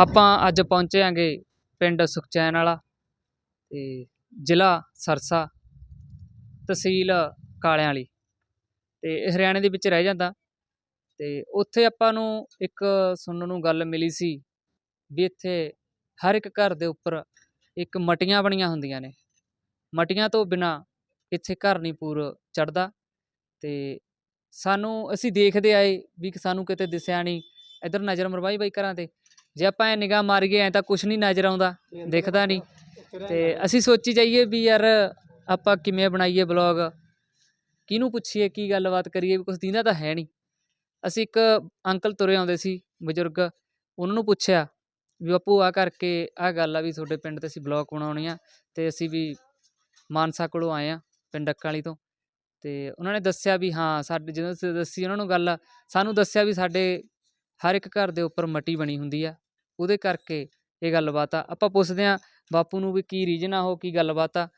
ਆਪਾਂ ਅੱਜ ਪਹੁੰਚੇ ਆਂਗੇ ਪਿੰਡ ਸੁਖਚੈਨ ਵਾਲਾ ਤੇ ਜ਼ਿਲ੍ਹਾ ਸਰਸਾ ਤਹਿਸੀਲ ਕਾਲਿਆਂ ਵਾਲੀ ਤੇ ਇਹ ਹਰਿਆਣੇ ਦੇ ਵਿੱਚ ਰਹਿ ਜਾਂਦਾ ਤੇ ਉੱਥੇ ਆਪਾਂ ਨੂੰ ਇੱਕ ਸੁਣਨ ਨੂੰ ਗੱਲ ਮਿਲੀ ਸੀ ਵੀ ਇੱਥੇ ਹਰ ਇੱਕ ਘਰ ਦੇ ਉੱਪਰ ਇੱਕ ਮਟੀਆਂ ਬਣੀਆਂ ਹੁੰਦੀਆਂ ਨੇ। ਮਟੀਆਂ ਤੋਂ ਬਿਨਾ ਇੱਥੇ ਘਰ ਨਹੀਂ ਪੂਰ ਚੜਦਾ ਤੇ ਸਾਨੂੰ ਅਸੀਂ ਦੇਖਦੇ ਆਏ ਵੀ ਸਾਨੂੰ ਕਿਤੇ ਦਿਸਿਆ ਨਹੀਂ। ਇਧਰ ਨਜ਼ਰ ਮਰਵਾਈ ਬਾਈ ਘਰਾਂ ਤੇ। ਜੇ ਆਪਾਂ ਇਹ ਨਿਗਾਹ ਮਾਰੀਏ ਐ ਤਾਂ ਕੁਝ ਨਹੀਂ ਨਜ਼ਰ ਆਉਂਦਾ ਦਿਖਦਾ ਨਹੀਂ। ਤੇ ਅਸੀਂ ਸੋਚੀ ਜਾਈਏ ਵੀ ਯਾਰ ਆਪਾਂ ਕਿਵੇਂ ਬਣਾਈਏ ਬਲੌਗ ਕਿਹਨੂੰ ਪੁੱਛੀਏ ਕੀ ਗੱਲਬਾਤ ਕਰੀਏ? ਵੀ ਕੁਝ ਦੀਂਦਾ ਤਾਂ ਹੈ ਨਹੀਂ। ਅਸੀਂ ਇੱਕ ਅੰਕਲ ਤੁਰੇ ਆਉਂਦੇ ਸੀ ਬਜ਼ੁਰਗ ਉਹਨਾਂ ਨੂੰ ਪੁੱਛਿਆ ਵੀ ਬਾਪੂ ਆ ਕਰਕੇ ਆ ਗੱਲ ਆ ਵੀ ਤੁਹਾਡੇ ਪਿੰਡ ਤੇ ਅਸੀਂ ਬਲੌਗ ਬਣਾਉਣੀ ਆ ਤੇ ਅਸੀਂ ਵੀ ਮਾਨਸਾ ਕੋਲੋਂ ਆਏ ਆ ਪਿੰਡ ਵਾਲੀ ਤੋਂ। ਤੇ ਉਹਨਾਂ ਨੇ ਦੱਸਿਆ ਵੀ ਹਾਂ ਸਾਡੇ ਜਦੋਂ ਦੱਸੀ ਉਹਨਾਂ ਨੂੰ ਗੱਲ ਸਾਨੂੰ ਦੱਸਿਆ ਵੀ ਸਾਡੇ ਹਰ ਇੱਕ ਘਰ ਦੇ ਉੱਪਰ ਮਟੀ ਬਣੀ ਹੁੰਦੀ ਆ। ਉਹਦੇ ਕਰਕੇ ਇਹ ਗੱਲਬਾਤ ਆ। ਆਪਾਂ ਪੁੱਛਦੇ ਆ ਬਾਪੂ ਨੂੰ ਵੀ ਕੀ ਰੀਜਨ ਆ ਉਹ ਕੀ ਗੱਲਬਾਤ ਆ।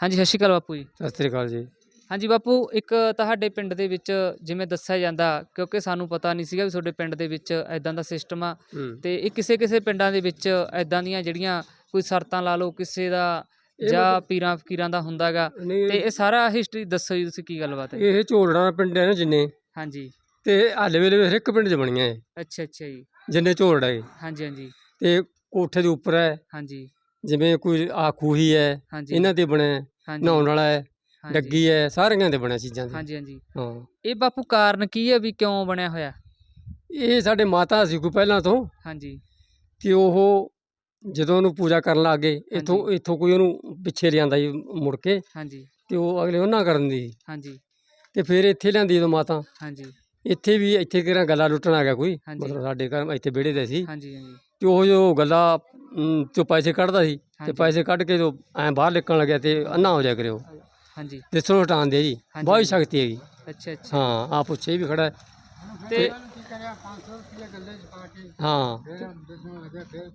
ਹਾਂਜੀ ਸਤਿ ਸ਼੍ਰੀ ਅਕਾਲ ਬਾਪੂ ਜੀ। ਸਤਿ ਸ੍ਰੀ ਅਕਾਲ ਜੀ। ਹਾਂਜੀ ਬਾਪੂ ਇੱਕ ਤੁਹਾਡੇ ਪਿੰਡ ਦੇ ਵਿੱਚ ਜਿਵੇਂ ਦੱਸਿਆ ਜਾਂਦਾ ਕਿਉਂਕਿ ਸਾਨੂੰ ਪਤਾ ਨਹੀਂ ਸੀਗਾ ਵੀ ਤੁਹਾਡੇ ਪਿੰਡ ਦੇ ਵਿੱਚ ਐਦਾਂ ਦਾ ਸਿਸਟਮ ਆ ਤੇ ਇਹ ਕਿਸੇ ਕਿਸੇ ਪਿੰਡਾਂ ਦੇ ਵਿੱਚ ਐਦਾਂ ਦੀਆਂ ਜਿਹੜੀਆਂ ਕੋਈ ਸ਼ਰਤਾਂ ਲਾ ਲਓ ਕਿਸੇ ਦਾ ਜਾਂ ਪੀਰਾਂ ਫਕੀਰਾਂ ਦਾ ਹੁੰਦਾਗਾ ਤੇ ਇਹ ਸਾਰਾ ਹਿਸਟਰੀ ਦੱਸੋ ਜੀ ਤੁਸੀਂ ਕੀ ਗੱਲਬਾਤ ਹੈ। ਇਹ ਝੋਲੜਾ ਪਿੰਡ ਹੈ ਨਾ ਜਿੰਨੇ ਹਾਂਜੀ। ਤੇ ਹਾਲੇ ਵੇਲੇ ਹਰ ਇੱਕ ਪਿੰਡ 'ਚ ਬਣੀਆਂ ਇਹ। ਅੱਛਾ ਅੱਛਾ ਜੀ। ਜਿੰਨੇ ਝੋਲੜਾ ਹੈ ਹਾਂਜੀ ਹਾਂਜੀ। ਤੇ ਕੋਠੇ ਦੇ ਉੱਪਰ ਹੈ। ਹਾਂਜੀ। ਜਿਵੇਂ ਕੋਈ ਆ ਖੂਹੀ ਹੈ ਹਾਂਜੀ। ਇਹਨਾਂ ਤੇ ਬਣਿਆ ਹਾਂਜੀ। ਨਹਾਉਣ ਵਾਲਾ ਹੈ ਹਾਂਜੀ, ਡੱਗੀ ਹੈ ਸਾਰੀਆਂ ਤੇ ਬਣਿਆ ਚੀਜ਼ਾਂ ਦੇ ਹਾਂਜੀ ਹਾਂਜੀ। ਹਾਂ। ਇਹ ਬਾਪੂ ਕਾਰਨ ਕੀ ਹੈ ਵੀ ਕਿਉਂ ਬਣਿਆ ਹੋਇਆ? ਇਹ ਸਾਡੇ ਮਾਤਾ ਸੀ ਕੋਈ ਪਹਿਲਾਂ ਤੋਂ। ਹਾਂਜੀ। ਤੇ ਉਹ ਜਦੋਂ ਉਹਨੂੰ ਪੂਜਾ ਕਰਨ ਲੱਗੇ ਇੱਥੋਂ ਹਾਂਜੀ। ਇੱਥੋਂ ਕੋਈ ਉਹਨੂੰ ਪਿੱਛੇ ਲਿਆਂਦਾ ਜੀ ਮੁੜ ਕੇ। ਹਾਂਜੀ। ਤੇ ਉਹ ਅਗਲੇ ਉਹਨਾਂ ਕਰਨ ਦੀ। ਹਾਂਜੀ। ਤੇ ਫਿਰ ਇੱਥੇ ਲਿਆਂਦੀ ਜਦੋਂ ਮਾਤਾ। ਹਾਂਜੀ। ਇੱਥੇ ਵੀ ਇੱਥੇ ਕਿਹੜਾ ਗੱਲਾਂ ਲੁੱਟਣ ਆ ਗਿਆ ਕੋਈ ਹਾਂਜੀ। ਮਤਲਬ ਸਾਡੇ ਘਰ ਇੱਥੇ ਵਿਹੜੇ ਦੇ ਸੀ ਹਾਂਜੀ ਹਾਂਜੀ ਤੇ ਉਹ ਜੋ ਗੱਲਾਂ ਅਮ, ਚੋਂ ਪੈਸੇ ਕੱਢਦਾ ਸੀ ਤੇ ਹਾਂਜੀ। ਪੈਸੇ ਕੱਢ ਕੇ ਜੋ ਐਂ ਬਾਹਰ ਨਿਕਲਣ ਲੱਗਿਆ ਤੇ ਅੰਨਾ ਹੋ ਜਾ ਕਰਿਓ ਹਾਂਜੀ ਦਿਸਣੋਂ ਹਟਾਉਣ ਦੇ ਜੀ ਹਾਂਜੀ, ਬਹੁਤ। ਸ਼ਕਤੀ ਹੈਗੀ ਅੱਛਾ ਅੱਛਾ ਹਾਂ ਆ ਪੁੱਛੇ ਵੀ ਖੜਾ ਹੈ। ਤੇ ਹਾਂ।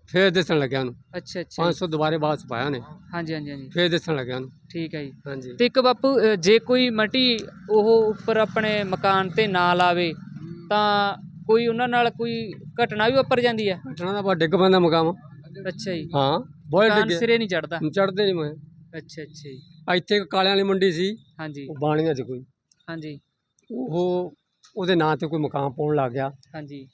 ਫੇਰ ਦਿਸਣ ਲੱਗਿਆ ਉਹਨੂੰ। ਅੱਛਾ ਅੱਛਾ। 500 ਦੁਬਾਰੇ ਬਾਅਦ ਚ ਪਾਇਆ ਉਹਨੇ। ਹਾਂਜੀ ਹਾਂਜੀ ਹਾਂਜੀ। ਫੇਰ ਦਿਸਣ ਲੱਗਿਆ ਉਹਨੂੰ। ਠੀਕ ਹੈ ਜੀ। ਹਾਂਜੀ। ਤੇ ਇੱਕ ਬਾਪੂ ਅ, ਜੇ ਕੋਈ ਮਟੀ ਉਹ ਉੱਪਰ ਆਪਣੇ ਮਕਾਨ ਤੇ ਨਾ ਲਾਵੇ ਤਾਂ ਕੋਈ ਉਹਨਾਂ ਨਾਲ ਕੋਈ ਘਟਨਾ ਵੀ ਵਾਪਰ ਜਾਂਦੀ ਹੈ? ਘਟਣਾ ਦਾ ਬਾ ਡਿੱਗ ਪੈਂਦਾ ਮਕਾਮ ਅੱਛਾ ਜੀ। ਹਾਂ ਬਹੁਤ ਮਕਾਨ ਡਿੱਗੇ ਸਿਰੇ ਨਹੀਂ ਚੜਦਾ ਚੜਦੇ ਨਹੀਂ ਮੈਂ ਅੱਛਾ ਅੱਛਾ ਜੀ। ਆ ਇੱਥੇ ਇੱਕ ਕਾਲਿਆਂ ਵਾਲੀ ਮੰਡੀ ਸੀ। ਹਾਂਜੀ। ਉਹ ਬਾਣੀਆਂ ਚ ਕੋਈ। ਹਾਂਜੀ। ਉਹ ਉਹਦੇ ਨਾਂ ਤੇ ਕੋਈ ਮਕਾਮ ਪਾਉਣ ਲੱਗ ਗਿਆ। ਹਾਂਜੀ।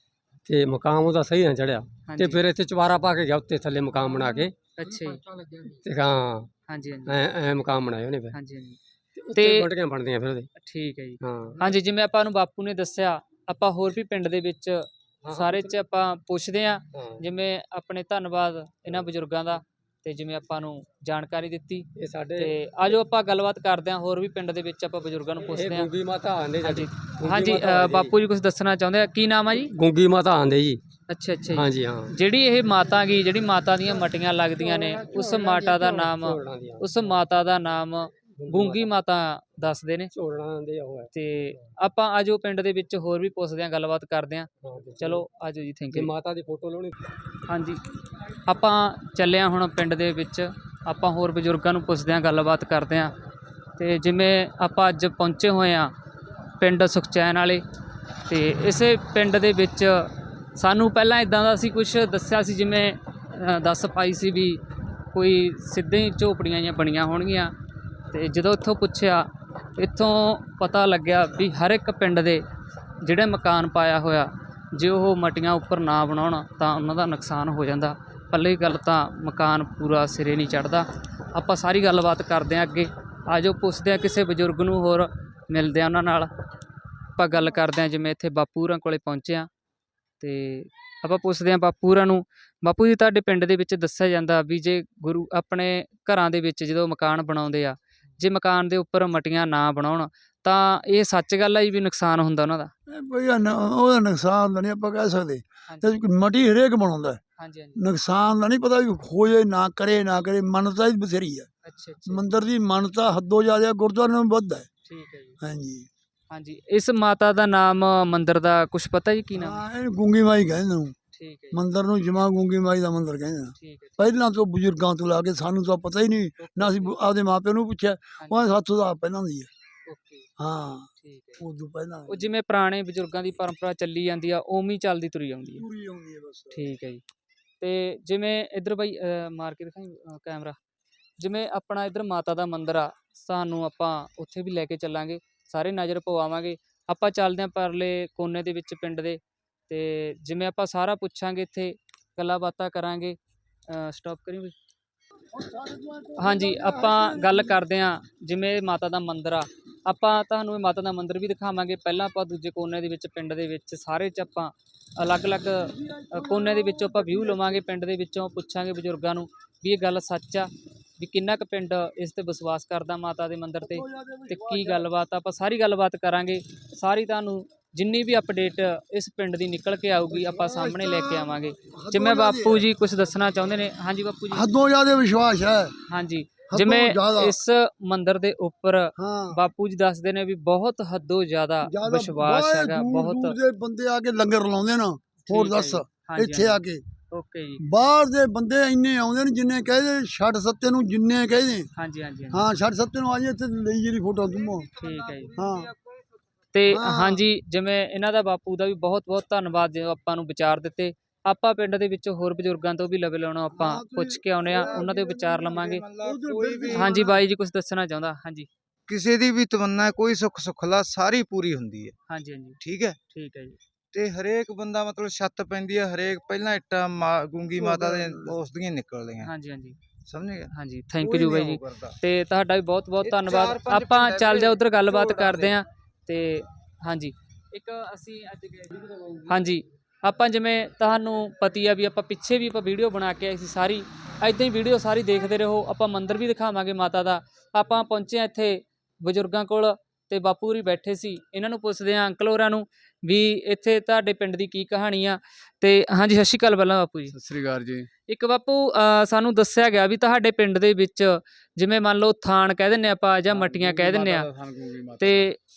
ਤੇ ਮਕਾਮ ਉਹਦਾ ਸਹੀ ਨਾ ਚੜਿਆ। ਹਾਂਜੀ। ਤੇ ਫਿਰ ਇੱਥੇ ਚਵਾਰਾ ਪਾ ਕੇ ਗਿਆ ਉੱਤੇ ਥੱਲੇ ਮਕਾਮ ਬਣਾ ਕੇ। ਅੱਛਾ ਜੀ। ਤੇ ਹਾਂ ਹਾਂਜੀ ਹਾਂਜੀ। ਐ ਐ ਮਕਾਮ ਬਣਾਏ ਉਹਨੇ ਫਿਰ। ਹਾਂਜੀ ਹਾਂਜੀ। ਤੇ ਤੇ- ਬਣਦੀਆਂ ਫਿਰ ਉਹਦੇ। ਠੀਕ ਹੈ ਜੀ। ਹਾਂ। ਹਾਂਜੀ ਜਿਵੇਂ ਆਪਾਂ ਨੂੰ ਬਾਪੂ ਨੇ ਦੱਸਿਆ ਆਪਾਂ ਹੋਰ ਵੀ ਪਿੰਡ ਦੇ ਵਿੱਚ ਸਾਰੇ ਚ ਆਪਾਂ ਪੁੱਛਦੇ ਆ ਹਾਂ। ਜਿਵੇਂ ਆਪਣੇ ਧੰਨਵਾਦ ਇਹਨਾਂ ਬਜ਼ੁਰਗਾਂ ਦਾ। ਤੇ ਜਿਵੇਂ ਆਪਾਂ ਨੂੰ ਜਾਣਕਾਰੀ ਦਿੱਤੀ ਇਹ ਸਾਡੇ ਤੇ ਆਜੋ ਆਪਾਂ ਗੱਲਬਾਤ ਕਰਦੇ ਹਾਂ ਹੋਰ ਵੀ ਪਿੰਡ ਦੇ ਵਿੱਚ ਆਪਾਂ ਬਜ਼ੁਰਗਾਂ ਨੂੰ ਇਹ ਪੁੱਛਦੇ ਹਾਂ। ਗੁੰਗੀ ਮਾਤਾ ਆਂਦੇ ਹਾਂਜੀ। ਹਾਂਜੀ ਅ, ਬਾਪੂ ਜੀ ਕੁਝ ਦੱਸਣਾ ਚਾਹੁੰਦੇ ਆ? ਕੀ ਨਾਮ ਆ ਜੀ? ਗੁੰਗੀ ਮਾਤਾ ਆਂਦੇ ਜੀ। ਅੱਛਾ ਅੱਛਾ ਜੀ। ਹਾਂਜੀ ਹਾਂ। ਜਿਹੜੀ ਇਹ ਮਾਤਾ ਗੀ ਜਿਹੜੀ ਮਾਤਾ ਦੀਆਂ ਮਟੀਆਂ ਲੱਗਦੀਆਂ ਨੇ ਉਸ ਮਾਤਾ ਦਾ ਨਾਮ ਉਸ ਮਾਤਾ ਦਾ ਨਾਮ ਗੂੰਗੀ ਮਾਤਾ। ਦੱਸਦੇ ਨੇ। ਝੋਲਣਾ ਆਂਦੇ ਉਹ ਹੈ। ਤੇ ਆਪਾਂ ਆਜੋ ਪਿੰਡ ਦੇ ਵਿੱਚ ਹੋਰ ਵੀ ਪੁੱਛਦੇ ਹਾਂ ਗੱਲਬਾਤ ਕਰਦੇ ਤੇ ਚਲੋ ਆਜੋ ਜੀ ਥੈਂਕ ਯੂ ਮਾਤਾ ਦੀ ਫੋਟੋ ਲਾਉਣੀ। ਹਾਂਜੀ। ਆਪਾਂ ਚੱਲੇ ਹਾਂ ਹੁਣ ਪਿੰਡ ਦੇ ਵਿੱਚ। ਆਪਾਂ ਹੋਰ ਬਜ਼ੁਰਗਾਂ ਨੂੰ ਪੁੱਛਦੇ ਹਾਂ ਗੱਲਬਾਤ ਕਰਦੇ ਹਾਂ। ਤੇ ਜਿਵੇਂ ਆਪਾਂ ਅੱਜ ਪਹੁੰਚੇ ਹੋਏ ਹਾਂ ਪਿੰਡ ਸੁਖਚੈਨ ਵਾਲੇ। ਤੇ ਇਸੇ ਪਿੰਡ ਦੇ ਵਿੱਚ ਸਾਨੂੰ ਪਹਿਲਾਂ ਇਦਾਂ ਦਾ ਸੀ ਕੁਝ ਦੱਸਿਆ ਸੀ ਜਿਵੇਂ ਅ, ਦੱਸ ਪਾਈ ਸੀ ਵੀ ਕੋਈ ਸਿੱਧੇ ਹੀ ਝੋਪੜੀਆਂ ਜਾਂ ਬਣੀਆਂ ਹੋਣਗੀਆਂ। ਅਤੇ ਜਦੋਂ ਇੱਥੋਂ ਪੁੱਛਿਆ, ਇੱਥੋਂ ਪਤਾ ਲੱਗਿਆ ਵੀ ਹਰ ਇੱਕ ਪਿੰਡ ਦੇ ਜਿਹੜੇ ਮਕਾਨ ਪਾਇਆ ਹੋਇਆ, ਜੇ ਉਹ ਮਟੀਆਂ ਉੱਪਰ ਨਾ ਬਣਾਉਣ ਤਾਂ ਉਹਨਾਂ ਦਾ ਨੁਕਸਾਨ ਹੋ ਜਾਂਦਾ। ਪੱਲੇ ਗੱਲ ਤਾਂ ਮਕਾਨ ਪੂਰਾ ਸਿਰੇ ਨਹੀਂ ਚੜਦਾ ਆਪਾਂ ਸਾਰੀ ਗੱਲਬਾਤ ਕਰਦੇ ਹਾਂ ਅੱਗੇ। ਆਜੋ ਪੁੱਛਦੇ ਹਾਂ ਕਿਸੇ ਬਜ਼ੁਰਗ ਨੂੰ ਹੋਰ ਮਿਲਦੇ ਹਾਂ ਉਹਨਾਂ ਨਾਲ। ਆਪਾਂ ਗੱਲ ਕਰਦੇ ਹਾਂ ਜਿਵੇਂ ਇੱਥੇ ਬਾਪੂਰਾਂ ਕੋਲੇ ਪਹੁੰਚੇ ਆ ਤੇ ਆਪਾਂ ਪੁੱਛਦੇ ਹਾਂ ਬਾਪੂਰਾਂ ਨੂੰ, ਬਾਪੂ ਜੀ ਤੁਹਾਡੇ ਪਿੰਡ ਦੇ ਵਿੱਚ ਦੱਸਿਆ ਜਾਂਦਾ ਵੀ ਜੇ ਗੁਰੂ ਆਪਣੇ ਘਰਾਂ ਦੇ ਵਿੱਚ ਜਦੋਂ ਮਕਾਨ ਬਣਾਉਂਦੇ ਆ ਜੇ ਮਕਾਨ ਦੇ ਉੱਪਰ ਮਟੀਆਂ ਨਾ ਬਣਾਉਣ ਤਾਂ ਇਹ ਸੱਚ ਗੱਲ ਹੈ ਜੀ ਵੀ ਨੁਕਸਾਨ ਹੁੰਦਾ ਉਹਨਾਂ ਦਾ? ਕੋਈ ਉਹਦਾ ਨੁਕਸਾਨ ਨਹੀਂ ਆਪਾਂ ਕਹਿ ਸਕਦੇ। ਤੇ ਮਟੀ ਹਰੇਕ ਬਣਾਉਂਦਾ। ਹੈ। ਹਾਂਜੀ ਹਾਂਜੀ। ਨੁਕਸਾਨ ਦਾ ਨਹੀਂ ਪਤਾ ਵੀ ਹੋਏ ਨਾ ਕਰੇ ਨਾ ਕਰੇ ਮੰਨਤਾ ਹੀ ਬਥੇਰੀ ਹੈ ਅੱਛਾ ਅੱਛਾ। ਮੰਦਰ ਦੀ ਮੰਨਤਾ ਹੱਦੋਂ ਜ਼ਿਆਦਾ ਗੁਰਦੁਆਰੇ ਨਾਲੋਂ ਵੱਧ ਹੈ ਠੀਕ ਹੈ ਜੀ। ਹਾਂਜੀ। ਹਾਂਜੀ ਇਸ ਮਾਤਾ ਦਾ ਨਾਮ ਮੰਦਿਰ ਦਾ ਕੁਝ ਪਤਾ ਜੀ ਕੀ ਨਾਮ ਹੈ? ਹਾਂ ਇਹ ਗੁੰਗੀ ਮਾਈ ਕਹਿੰਦੇ ਨੂੰ। ਠੀਕ ਹੈ ਜੀ, ਮੰਦਰ ਨੂੰ ਜਮਾ ਗੁੰਗੀ ਮਾਈ ਦਾ ਮੰਦਰ ਕਹਿੰਦੇ ਨੇ ਠੀਕ ਹੈ ਪਹਿਲਾਂ ਤੋਂ ਬਜ਼ੁਰਗਾਂ ਤੋਂ ਲਾ ਕੇ ਸਾਨੂੰ ਤਾਂ ਪਤਾ ਹੀ ਨਹੀਂ ਨਾ ਅਸੀਂ ਆਪਦੇ ਮਾਪਿਆਂ ਨੂੰ ਪੁੱਛਿਆ ਉਹ ਸਾਥੋਂ ਦਾ ਪਹਿਲਾਂ ਦੀ ਹੈ। ਓਕੇ ਹਾਂ ਠੀਕ ਹੈ। ਉਦੋਂ ਪਹਿਲਾਂ ਉਹ ਜਿਵੇਂ ਪੁਰਾਣੇ ਬਜ਼ੁਰਗਾਂ ਦੀ ਪਰੰਪਰਾ ਚੱਲੀ ਜਾਂਦੀ ਆ ਉਵੇਂ ਹੀ ਚੱਲਦੀ ਤੁਰੀ ਜਾਂਦੀ ਹੈ ਪੂਰੀ ਆਉਂਦੀ ਹੈ ਬਸ। ਠੀਕ ਹੈ ਜੀ। ਤੇ ਜਿਵੇਂ ਇੱਧਰ ਬਾਈ ਮਾਰ ਕੇ ਦਿਖਾਈ ਕੈਮਰਾ। ਜਿਵੇਂ ਆਪਣਾ ਇੱਧਰ ਮਾਤਾ ਦਾ ਮੰਦਿਰ ਆ ਸਾਨੂੰ ਆਪਾਂ ਉੱਥੇ ਵੀ ਲੈ ਕੇ ਚੱਲਾਂਗੇ ਸਾਰੇ ਨਜ਼ਰ ਪਵਾਵਾਂਗੇ। ਆਪਾਂ ਚੱਲਦੇ ਹਾਂ ਪਰਲੇ ਕੋਨੇ ਦੇ ਵਿੱਚ ਪਿੰਡ ਦੇ ਤੇ ਜਿਵੇਂ ਆਪਾਂ ਸਾਰਾ ਪੁੱਛਾਂਗੇ ਇੱਥੇ, ਗੱਲਾਂ ਬਾਤਾਂ ਕਰਾਂਗੇ ਸਟਾਪ ਕਰੀ ਬਈ? ਹਾਂਜੀ, ਆਪਾਂ ਗੱਲ ਕਰਦੇ ਹਾਂ, ਜਿਵੇਂ ਮਾਤਾ ਦਾ ਮੰਦਿਰ ਆ। ਆਪਾਂ ਤੁਹਾਨੂੰ ਇਹ ਮਾਤਾ ਦਾ ਮੰਦਿਰ ਵੀ ਦਿਖਾਵਾਂਗੇ। ਪਹਿਲਾਂ ਆਪਾਂ ਦੂਜੇ ਕੋਨੇ ਦੇ ਵਿੱਚ, ਪਿੰਡ ਦੇ ਵਿੱਚ, ਸਾਰੇ ਚ ਆਪਾਂ ਅਲੱਗ-ਅਲੱਗ ਕੋਨੇ ਦੇ ਵਿੱਚੋਂ ਆਪਾਂ ਵਿਊ ਲਵਾਂਗੇ, ਪਿੰਡ ਦੇ ਵਿੱਚੋਂ ਪੁੱਛਾਂਗੇ ਬਜ਼ੁਰਗਾਂ ਨੂੰ ਵੀ ਇਹ ਗੱਲ ਸੱਚ ਆ, ਵੀ ਕਿੰਨਾ ਕੁ ਪਿੰਡ ਇਸ ਤੇ ਵਿਸ਼ਵਾਸ ਕਰਦਾ ਮਾਤਾ ਦੇ ਮੰਦਿਰ ਤੇ ਤੇ ਕੀ ਗੱਲਬਾਤ ਆਪਾਂ ਸਾਰੀ ਗੱਲਬਾਤ ਕਰਾਂਗੇ। ਸਾਰੀ ਤੁਹਾਨੂੰ ਜਿੰਨੀ ਵੀ ਅਪਡੇਟ ਇਸ ਪਿੰਡ ਦੀ ਨਿਕਲ ਕੇ ਆਊਗੀ ਆਪਾਂ ਸਾਹਮਣੇ ਲੈ ਕੇ ਆਵਾਂਗੇ। ਜਿਵੇਂ ਬਾਪੂ ਜੀ ਕੁਝ ਦੱਸਣਾ ਚਾਹੁੰਦੇ ਨੇ। ਹਾਂਜੀ ਬਾਪੂ ਜੀ। ਹੱਦੋਂ ਜ਼ਿਆਦਾ ਵਿਸ਼ਵਾਸ ਹੈ। ਹਾਂਜੀ। ਜਿਵੇਂ। ਇਸ ਮੰਦਿਰ ਦੇ ਉੱਪਰ ਬਾਪੂ ਜੀ ਦੱਸਦੇ ਨੇ ਵੀ ਬਹੁਤ ਹੱਦੋਂ ਜ਼ਿਆਦਾ ਵਿਸ਼ਵਾਸ ਹੈਗਾ ਬਹੁਤ ਦੇ ਬੰਦੇ ਆ ਕੇ ਲੰਗਰ ਲਾਉਂਦੇ ਨਾ। ਹੋਰ ਦੱਸ ਇੱਥੇ ਆ ਕੇ। ਓਕੇ ਜੀ। ਬਾਹਰ ਦੇ ਬੰਦੇ ਇੰਨੇ ਆਉਂਦੇ ਨੇ ਜਿੰਨੇ ਕਹਦੇ ਛੱਡ ਸੱਤੇ ਨੂੰ ਜਿੰਨੇ ਕਹਦੇ ਹਾਂਜੀ ਹਾਂਜੀ ਹਾਂਜੀ, ਹਾਂ ਛੱਡ ਸੱਤੇ ਨੂੰ ਆ ਜੀ ਇੱਥੇ ਲਈ ਜਿਹੜੀ ਫੋਟੋ ਤੁਮੋ। ਠੀਕ ਹੈ ਜੀ। ਹਾਂ। ਤੇ। ਹਾਂਜੀ ਜਿਵੇਂ ਇਹਨਾਂ ਦਾ ਬਾਪੂ ਦਾ ਵੀ ਬਹੁਤ ਬਹੁਤ ਧੰਨਵਾਦ ਜੋ ਆਪਾਂ ਨੂੰ ਵਿਚਾਰ ਦਿੱਤੇ। ਆਪਾਂ ਪਿੰਡ ਦੇ ਵਿੱਚ ਹੋਰ ਬਜ਼ੁਰਗਾਂ ਤੋਂ ਵੀ ਲਵੇ ਲਾਉਣਾ ਆਪਾਂ ਪੁੱਛ ਕੇ ਆਉਨੇ ਆ ਉਹਨਾਂ ਦੇ ਵਿਚਾਰ ਲਵਾਂਗੇ। ਹਾਂਜੀ ਬਾਈ ਜੀ ਕੁਝ ਦੱਸਣਾ ਚਾਹੁੰਦਾ? ਹਾਂਜੀ। ਕਿਸੇ ਦੀ ਵੀ ਤਮੰਨਾ ਕੋਈ ਸੁੱਖ ਸੁਖਲਾ ਸਾਰੀ ਪੂਰੀ ਹੁੰਦੀ ਹੈ। ਹਾਂਜੀ ਹਾਂਜੀ। ਠੀਕ ਹੈ? ਠੀਕ ਹੈ ਜੀ। ਤੇ ਹਰੇਕ ਬੰਦਾ ਮਤਲਬ ਛੱਤ ਪੈਂਦੀ ਹੈ ਹਰੇਕ ਪਹਿਲਾਂ ਇੱਟਾਂ ਗੂੰਗੀ ਮਾਤਾ ਦੇ ਉਸ ਦੀਆਂ ਨਿਕਲਦੀਆਂ ਹਾਂਜੀ ਹਾਂਜੀ। ਸਮਝ ਗਿਆ? ਹਾਂਜੀ ਥੈਂਕ ਯੂ ਬਾਈ ਜੀ। ਤੇ ਤੁਹਾਡਾ ਵੀ ਬਹੁਤ ਬਹੁਤ ਧੰਨਵਾਦ। ਆਪਾਂ ਚੱਲ ਜਾ ਉਧਰ ਗੱਲਬਾਤ ਕਰਦੇ। ਆਂ ਤੇ ਹਾਂਜੀ। ਇੱਕ ਅਸੀਂ ਅੱਜ ਗਏ ਹਾਂਜੀ। ਆਪਾਂ ਜਿਵੇਂ ਤੁਹਾਨੂੰ ਪਤੀ ਆ ਵੀ ਆਪਾਂ ਪਿੱਛੇ ਵੀ ਆਪਾਂ ਵੀਡੀਓ ਬਣਾ ਕੇ ਆਏ ਸੀ ਸਾਰੀ ਐਦਾਂ ਹੀ ਵੀਡੀਓ ਸਾਰੀ ਦੇਖਦੇ ਰਹੋ ਆਪਾਂ ਮੰਦਿਰ ਵੀ ਦਿਖਾਵਾਂਗੇ ਮਾਤਾ ਦਾ। ਆਪਾਂ ਪਹੁੰਚੇ ਆ ਇੱਥੇ ਬਜ਼ੁਰਗਾਂ ਕੋਲ ਤੇ ਬਾਪੂ ਹੋਰੀ ਬੈਠੇ ਸੀ ਇਹਨਾਂ ਨੂੰ ਪੁੱਛਦੇ ਆ ਅੰਕਲ ਹੋਰਾਂ ਨੂੰ ਵੀ ਇੱਥੇ ਤੁਹਾਡੇ ਪਿੰਡ ਦੀ ਕੀ ਕਹਾਣੀ ਆ? ਤੇ ਹਾਂਜੀ ਸਤਿ ਸ਼੍ਰੀ ਅਕਾਲ ਪਹਿਲਾਂ ਬਾਪੂ ਜੀ। ਸਤਿ ਸ੍ਰੀ ਅਕਾਲ ਜੀ। ਇੱਕ ਬਾਪੂ ਸਾਨੂੰ ਦੱਸਿਆ ਗਿਆ ਵੀ ਤੁਹਾਡੇ ਪਿੰਡ ਦੇ ਵਿੱਚ ਜਿਵੇਂ ਮੰਨ ਲਓ ਥਾਨ ਕਹਿ ਦਿੰਨੇ ਆਪਾਂ ਜਾਂ ਮੱਟੀਆਂ ਕਹਿ ਦਿੰਨੇ ਆ ਤੇ